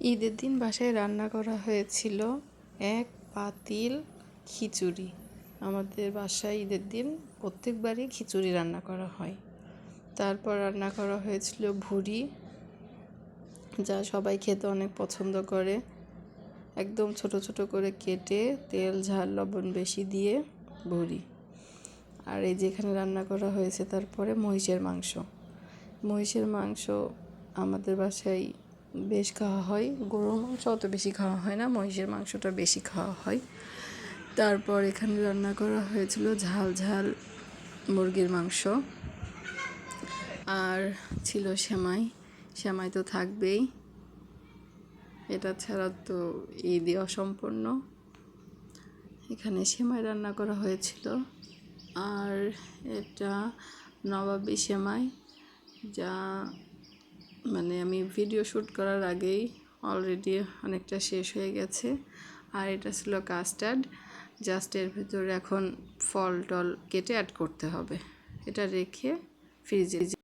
ঈদের দিন বাসায় রান্না করা হয়েছিল এক পাতিল খিচুড়ি। আমাদের বাসায় ঈদের দিন প্রত্যেকবারই খিচুড়ি রান্না করা হয়। তারপর রান্না করা হয়েছিল ভুড়ি, যা সবাই খেতে অনেক পছন্দ করে। একদম ছোট ছোট করে কেটে তেল, ঝাল, লবণ বেশি দিয়ে ভুড়ি। আর এই যেখানে রান্না করা হয়েছে তারপরে মহিষের মাংস। মহিষের মাংস আমাদের বাসায় বেশ খাওয়া হয়। গরুর মাংস অত বেশি খাওয়া হয় না, মহিষের মাংসটা বেশি খাওয়া হয়। তারপর এখানে রান্না করা হয়েছিল ঝাল ঝাল মুরগির মাংস। আর ছিল সেমাই সেমাই তো থাকবেই। এটা ছাড়া তো ঈদই অসম্পূর্ণ এখানে সেমাই রান্না করা হয়েছিল। আর এটা নবাবী সেমাই, যা মানে আমি ভিডিও শ্যুট করার আগেই অলরেডি অনেকটা শেষ হয়ে গেছে। আর এটা ছিল কাস্টার্ড জাস্ট এর ভিতরে এখন ফল টল কেটে অ্যাড করতে হবে। এটা রেখে ফ্রিজে